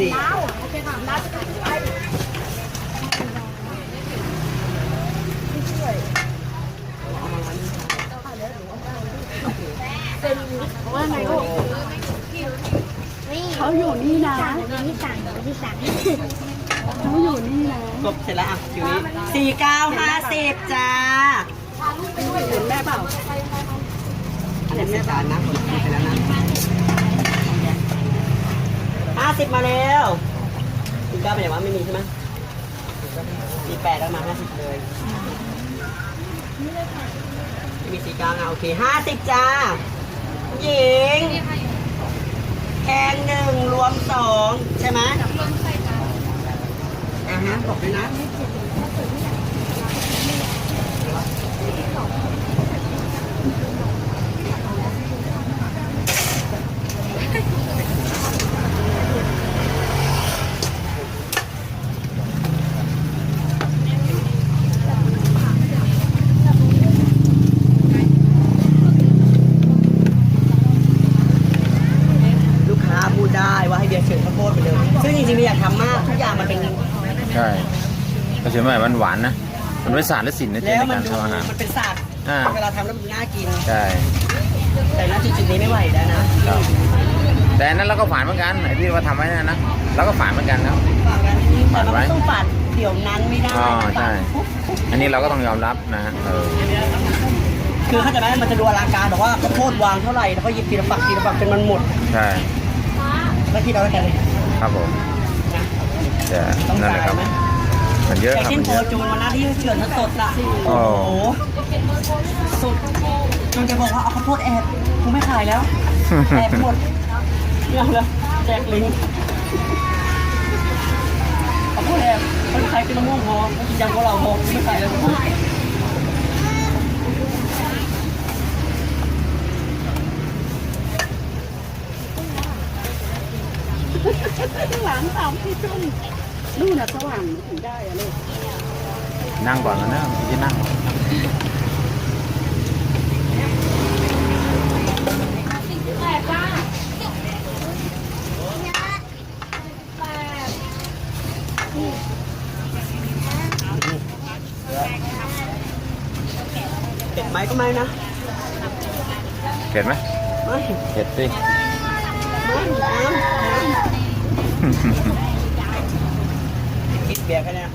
สี่ว่าไงลูเขาอยู่นี่นะสั่งที่สั่งที่สั่งเขาอยู่นี่นะกบเสร็จแล้วอะคิวนี้สี่เก้าห้าสิบจ้าเห็นแม่เปล่าอันนี้ไม่จานนะผมกินไปแล้วนะ ห้าสิบมาแล้วสี่เก้าเป็นอย่างว่าไม่มีใช่ไหมสี่แปดแล้วมาห้าสิบเลยไม่มีสี่เก้าอะโอเคห้าสิบจ้าหญิงแพงหนึ่งรวมสองใช่ไหมรวมใส่จ้าอ่าฮะบอกด้วยนะ ได้ว่าให้เบียร์เฉือนข้าวโพดไปเลย ซึ่งจริงๆไม่อยากทำมากทุกอย่างมันเป็นใช่ก็เชื่อไหมมันหวานนะ มันเป็นศาสตร์และศิลป์นะเจ๊แล้วในมันการดูทำอาหาร มันเป็นศาสตร์อ่า เวลาทำแล้วมันน่ากิน ใช่ แต่ณจุดๆนี้ไม่ไหวแล้วนะครับ แต่อันนั้นเราก็ฝานเหมือนกันไอ้ที่ว่าทำไว้นั่นนะเราก็ฝานเหมือนกันนะฝากกันแต่มันฝากไว้ไม่ต้องฝาดเดี๋ยวนั้นไม่ได้อ๋อใช่อันนี้เราก็ต้องยอมรับนะฮะเออคือเข้าใจไหมมันจะดูอลังการบอกว่าข้าวโพดวางเท่าไหร่แล้วก็หยิบทีละฝักทีละฝักจนมันหมด ใช่ แล้วคิดเอาแล้วกันเลยครับผมนะแต่ต้องนั่นแหจ่าละยครับ ไหมมันเยอะแต่ครับเช่นมันโฟเยอะ จูนวันนั้นที่เฉือนสดๆล่ะโอ้ โอ้โหสุดจนจะบอกว่าเอาข้าวโพดแอบกูไม่ขายแล้วแอบหมดเรื่องเลยแจกลิงเอาพูดแอบคนขายเป็นมะม่วงพอกินยำของเราพอไม่ขายแล้ว หลานสาวที่ชุ่มนู่นน่ะสว่างถึงได้อะลูกนั่งก่อนนะที่นั่งเผ็ดไหมก็ไม่นะเผ็ดไหมไม่เผ็ดสิ เบียร์แค่เนี้ย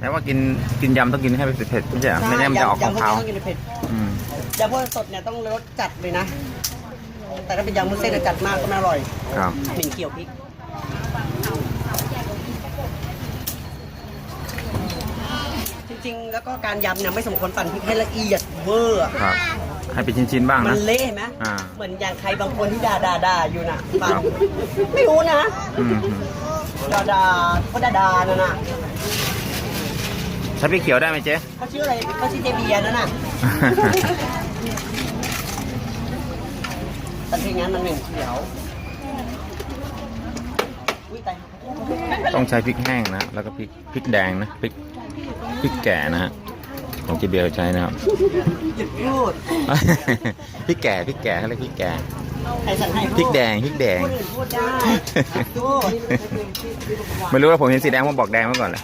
แม้ว่ากินกินยำต้องกินให้เผ็ดๆไม่ใช่เหรอไม่งั้นมันจะออกยำพวกขาวนี้ต้องกินเผ็ดๆอืมยำพวกสดเนี่ยต้องรสจัดเลยนะ แต่ถ้าเป็นยำมุ้นเส้นเนี่ยจัดมากก็ไม่อร่อยครับ หมิ่นเกี่ยวพริกจริงๆ แล้วก็การยำเนี่ยไม่สมควรปั่นพริกให้ละเอียดเวอร์อะครับ ให้เป็นชิ้นๆบ้างมันะ นเละเห็นไหมอ่า เหมือนอย่างใครบางคนที่ด่าด่าด่าอยู่น่ะปั่นไม่รู้นะอืมด่าด่าเขาด่าด่านั่นน่ะใช้พริกเขียวได้ไหมเจ๊ เขาชื่ออะไรเขาชื่อเจเบียร์นั่นน่ะแต่ทีงั้นมันเหม็นเขียวอุ้ยตายต้องใช้พริกแห้งนะ แล้วก็พริกพริกแดงนะพริกพริกแก่นะฮะ ของเจเบียร์ใช้นะครับหยุดพูดพริกแก่พริกแก่เขาเรียกพริกแก่ใครสั่งให้พูพริกแดงพริกแดงคนอื่นพูดได้พูดไม่รู้ว่าผมเห็นสีแดงผมบอกแดงมาก่อนเลย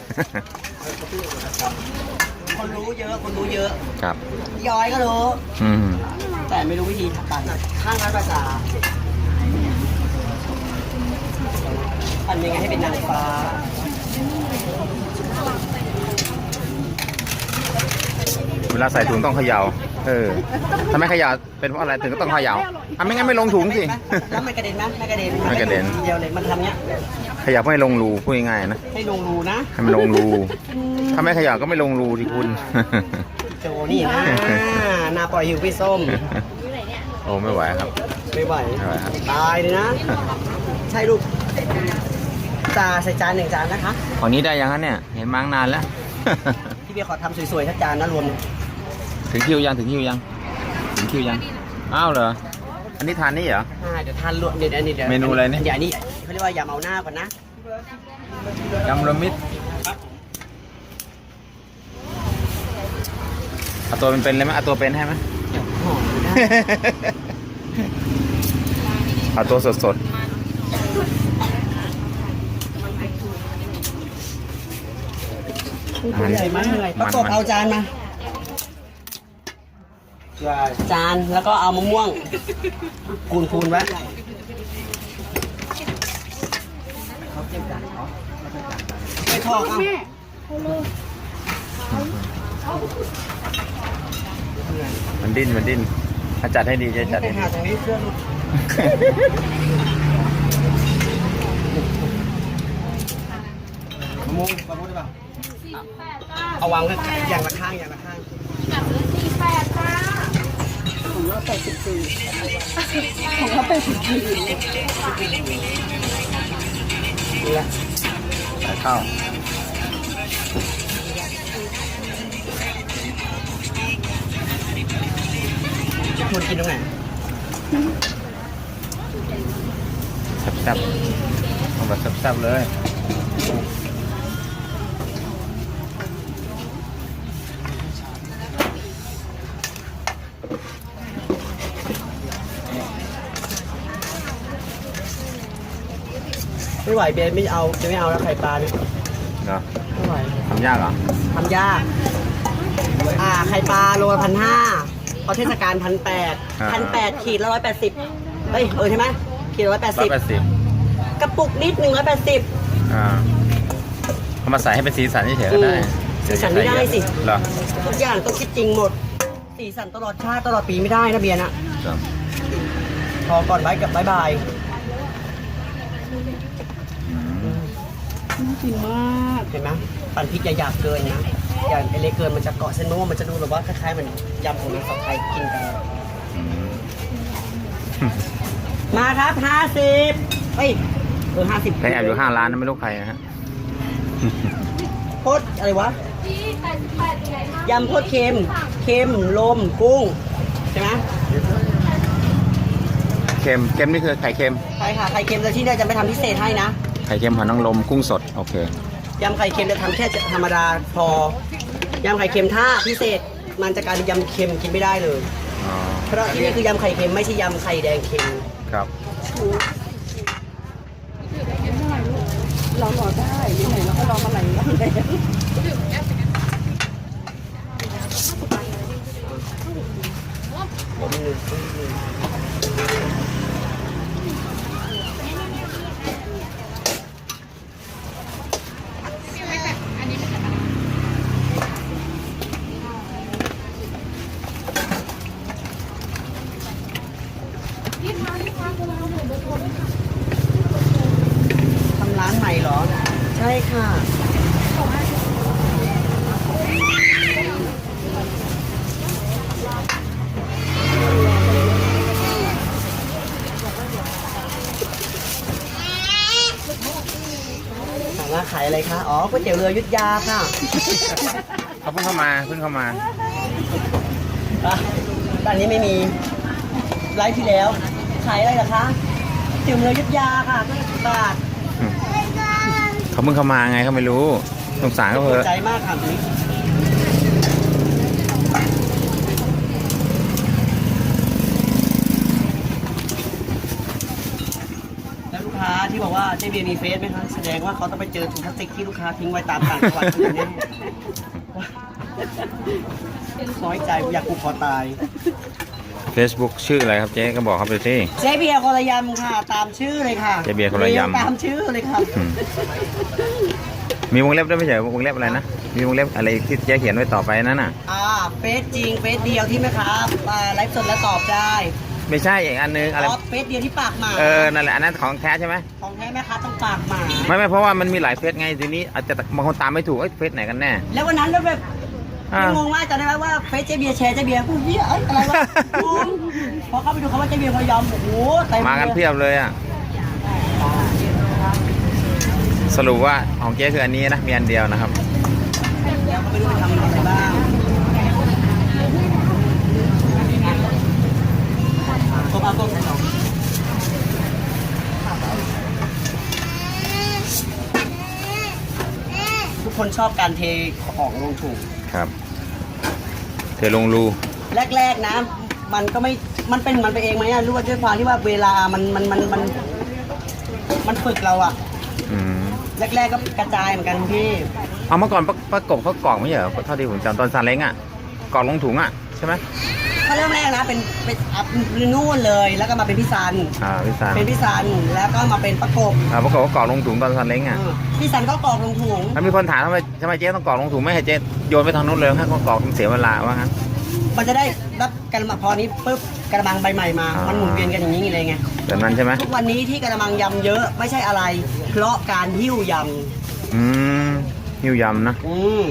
คนรู้เยอะคนรู้เยอะครับย้อยก็รู้ อืมแต่ไม่รู้วิธีปั่นข้างร้านประจาปั่นยังไงให้เป็นนางฟ้า เวลาใส่ถุงต้องเขย่า เออถ้าไม่เขย่าเป็นเพราะอะไรถึงก็ต้องเขย่าอะไม่งั้นไม่ลงถุงสิ แล้วมันกระเด็นไหมไม่กระเด็นไม่กระเด็นทีเดียวเลยมันทำเนี้ยขยับให้ลงรูพูดง่ายๆนะ ให้ลงรูนะ ให้มันลงรู ถ้าไม่ขยับก็ไม่ลงรูที่คุณ โจนี่นะนาปล่อยหิวพี่ส้ม โอ้ไม่ไหวครับ ไม่ไหวไม่ไหวครับตายเลยนะ ใช่ลูกจาใส่จานหนึ่งจานนะคะ ของนี้ได้ยังฮะเนี่ย เห็นมั้งนานแล้ว พี่เบียร์ขอทำสวยๆทักจานนะรวม ถึงคิวยังถึงคิวยัง ถึงคิวยัง อ้าวเหรอ อันนี้ทานนี่เหรอ อ่าเดี๋ยวทานรวมเดี๋ยวอันนี้เดี๋ยวเมนูอะไรเนี่ยเดี๋ยวอันนี้เขาเรียกว่ายำเอาหน้าก่อนนะยำรวมมิตรเอาตัวเป็นๆเลยไหมเอาตัวเป็นให้ไหมหอมได้เอาตัวสดตัวใหญ่มากเลยประกบเอาจานมา จานแล้วก็เอามะม่วง คูณคูณๆไว้ไม่ทอดเอาแม่ๆมันดิ้นมันดิ้นถ้าจัดให้ดีจะจัดไปให้ดี หาตรงนี้เครื่องมะม่วงมะม่วงได้ป่ะเอาวางไว้อย่างละข้างอย่างละข้าง ของ เราแปดสิบสี่ของเราแปดสิบสี่นี่แหละใส่ข้าวชวนกินตรงไหนแซ่บๆเอาแบบแซ่บๆเลย ไม่ไหวเบนไม่เอาจะไม่เอาแล้วไข่ปลาเนี่ยเนาะไม่ไหวทำยากเหรอทำยาก อ่าไข่ปลาโลพันห้าพอเทศกาลพันแปดอ่าพันแปดขีดละร้อยแปดสิบเฮ้ยเออใช่ไหมขีดละร้อยแปดร้อสิยบแปดสิบกระปุกนิดหนึ่งร้อยแปดสิบอ่าเอามาใส่ให้เป็นสีสันเฉยๆก็ได้อืมสีสันไม่ได้สิเหรอทุกอย่างต้องคิดจริงหมด สีสันตลอดชาติตลอดปีไม่ได้นะเบียร์นะครับพอก่อนไว้กับบายบายอืม น่ากินมากเห็นไหมปั่นพริกอย่าหยาบเกินนะอย่าเละเกินมันจะเกาะเส้นมะม่วงมันจะดูแบบว่าคล้ายๆเหมือนยำของนางสาวไทยกินกันอืมมาครับห้าสิบเฮ้ยเออห้าสิบใครแอบอยู่ห้างร้านนะไม่รู้ใครนะฮะ โคตรอะไรวะยำโคตรเค็ม เค็มลมกุ้งใช่ไหมเค็มเค็มนี่คือไข่เค็มใช่ค่ะไข่เค็มแต่ที่เนี่ยจะไม่ทำพิเศษให้นะไข่เค็มหอยนางรมกุ้งสด โอเค ยำไข่เค็มจะทำแค่ธรรมดาพอยำไข่เค็มถ้าพิเศษมันจะกลายเป็นยำเค็มกินไม่ได้เลย อ๋อ เพราะที่นี่คือยำไข่เค็มไม่ใช่ยำไข่แดงเค็มครับ เรารอได้ยังไงเราก็รอมาหลายวันแล้ว ทำร้านใหม่เหรอ ใช่ค่ะ ถามว่าขายอะไรคะ อ๋อก๋วยเตี๋ยวเรืออยุทธยาค่ะ เขาเพิ่งเข้ามาเพิ่งเข้ามา อะตอนนี้ไม่มีไลฟ์ที่แล้ว ขายอะไรเหรอคะ ติ๋วเรืออยุทธยาค่ะก็สิบบาทเขาเพิ่งเข้ามาไงเขาไม่รู้สงสารเขาเถอะใจมากค่ะนี้แล้วลูกค้าที่บอกว่าเจเบียร์มีเฟซไหมคะแสดงว่าเขาต้องไปเจอถุงพลาสติกที่ลูกค้าทิ้งไว้ตามต่างจังหวัดอย่างนี้น้อยใจอยากกูคอตาย Facebook ชื่ออะไรครับเจ๊ก็บอกเขาไปสิ เจเบียร์คนละยำค่ะ ตามชื่อเลยค่ะเจ๊เบียร์คนละยำ ตามชื่อเลยค่ะอืมมีวงเล็บด้วยไม่ใช่เหรอวงเล็บอะไรนะ มีวงเล็บอะไรที่เจ๊เขียนไว้ต่อไปนั่นน่ะ อ่าเฟซจริงเฟซเดียวที่แม่ค้าอ่าไลฟ์สดแล้วตอบได้ไม่ใช่อีกอันนึงอะไรอ๋อเฟซเดียวที่ปากหมา เออ นั่นแหละ อันนั้นของแท้ใช่ไหมของแท้แม่ค้าต้องปากหมา ไม่ไม่เพราะว่ามันมีหลายเฟซไงทีนี้อาจจะบางคนตามไม่ถูกเอ้ยเฟซไหนกันแน่ แล้ววันนั้นก็แบบ อ่างงมากจำได้ไหมว่าเฟซเจเบียร์แชร์เจเบียร์กูเหี้ยเอ้ยอะไรวะงงพอเข้าไปดูคำว่าเจเบียร์พอยอมโอ้โหเต็มมากันเพียบเลยอะ สรุปว่าของเจ๊คืออันนี้นะ มีอันเดียวนะครับแล้วก็ไม่รู้ไปทำอะไรบ้างก็เอาต้นใส่สองทุกคนชอบการเทของลงถุง ครับ เทลงรู แรก ๆนะ มันก็ไม่ มันเป็นมันไปเองไหมอะรู้ว่าด้วยความที่ว่าเวลามันมันมันมัน มันฝึกเราอะอืมแรก ๆก็กระจายเหมือนกันพี่ เอาเมื่อก่อนประประกบเขากรอกไม่ใช่เหรอเท่าที่ผมจำตอนซาเล้งอะกรอกลงถุงอะใช่ไหม ถ้าเริ่มแรกนะเป็นเป็นอัพนู่นเลย แล้วก็มาเป็นพี่ซัน อ่าพี่ซันเป็นพี่ซันแล้วก็มาเป็นประกบอ่าประกบเขากรอกลงถุงตอนซาเล้งอะเออพี่ซันก็กรอกลงถุงแล้วมีคนถามทำไมทำไมเจ๊ต้องกรอกลงถุงไม่ให้เจ๊โยนไปทางนู้นเลยให้เขากรอกเสียเวลาว่างั้น มันจะได้รับกระมังพอนี้ปุ๊บกระมังใบใหม่มาอ่ามัมันหมุนเวียนกันอย่างนี้เลยไงแบบนั้นใช่ไหมทุกวันนี้ที่กระมังยำเยอะไม่ใช่อะไร เพราะการหิ้วยอืมหิ้วยำนะำอืม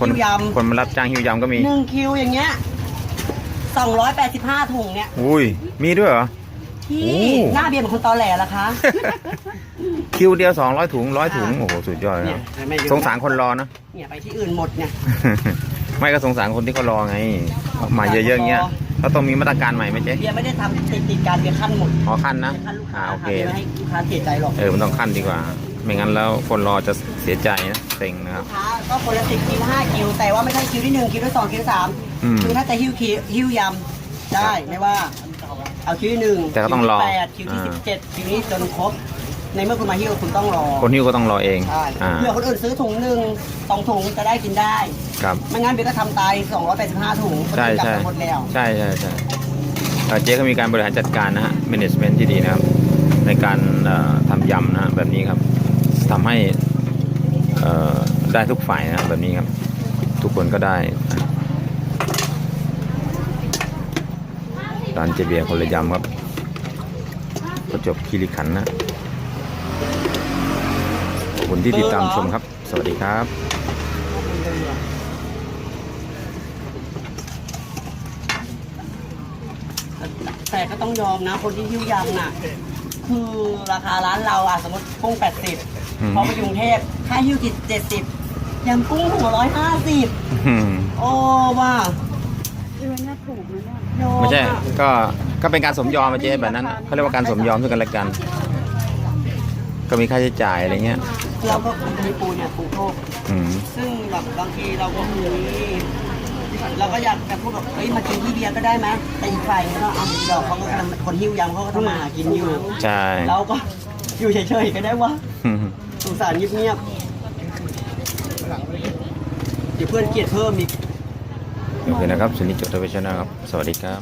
คนหิ้วยำคนมารับจ้างหิ้วยำก็มีหนึ่งคิวอย่างเงี้ย สองร้อยแปดสิบห้าถุงเนี่ย อุ้ย มีด้วยเหรอ ที่โอ้ หน้าเบียร์เหมือนคนตอแหลละคะ คิวเดียวสองร้อยถุงร้อยถุงโอ้โห สุดยอดเลยเนี่ยนะเห็นไหมสงสารคนรอนะ เนี่ยไปที่อื่นหมดเนี่ย ไม่ก็สงสารคนที่เขารอไงมาเยอะๆอย่างเงี้ยเขาต้องมีมาตรการใหม่ไหมเจ๊เบียร์ไม่ได้ทำติดติดการเบียร์ขั้นหมดขอขั้นนะขั้นลูกค้าอ่าโอเคทำไม่ให้ลูกค้าเสียใจหรอก เออ มันต้องขั้นดีกว่า ไม่งั้นแล้วคนรอจะเสียใจนะเซ็งนะครับลูกค้าก็คนละสิบคิวห้าคิว แต่ว่าไม่ใช่คิวที่หนึ่งคิวที่สองคิวที่สามอืม คือถ้าจะหิ้วคิวหิ้วยำได้ไม่ว่า เอาคิวที่หนึ่งแต่ก็ต้องรอคิวที่แปดคิวที่อ่า สิบเจ็ดคิวนี้จนครบ ในเมื่อคุณมาหิ้วคุณต้องรอคนหิ้วก็ต้องรอเองใช่อ่าเพื่อคนอื่นซื้อถุงหนึ่งสองถุงจะได้กินได้ ครับ ไม่งั้นเบียร์ก็ทำตาย285ถุงคนใช่อื่นกลับใช่มาหมดแล้ว ใช่ใช่ใช่เอ่อเจ๊ก็มีการบริหารจัดการนะฮะ management ที่ดีนะครับ ในการเอ่อทำยำนะฮะแบบนี้ครับ ทำให้ได้ทุกฝ่ายนะแบบนี้ครับ ทุกคนก็ได้ร้านเจเบียคนละยำครับประจบคีรีขันนะขอบคุณที่ติดตามชมครับ สวัสดีครับแต่ก็ต้องยอมนะ คนที่หิ้วยำน่ะ คือราคาร้านเราอะ สมมติกุ้งอืม80 พอไปกรุงเทพค่าหิ้วกิเจ็ดสิบยำกุ้งหัวร้อยห้าสิบอืมโอ้ว่าเออน่าถูกนะเนี่ยโยไม่ใช่ อะก็ ก็เป็นการสมยอมอะเจ๊แบบนั้นน่ะเขาเรียกว่าการสมยอมซึ่งกันและกัน ก็มีค่าใช้จ่ายอะไรเงี้ย เราก็มีปูเนี่ยปูโทกอืม ซึ่งแบบบางทีเราก็มีเราก็อยากจะพูดแบบเฮ้ยมากินที่เบียร์ก็ได้ไหมแต่อีกฝ่ายนึงก็เอาดอกเขาก็กำลังคนหิ้วยำเขาก็ทำมาหากินอยู่ใช่ เราก็ อยู่เฉยๆก็ได้วะสงสารเงียบๆเดี๋ยวเพื่อนเกลียดเพิ่มอีก โอเคนะครับสุนิจจดทวิชนะครับ สวัสดีครับ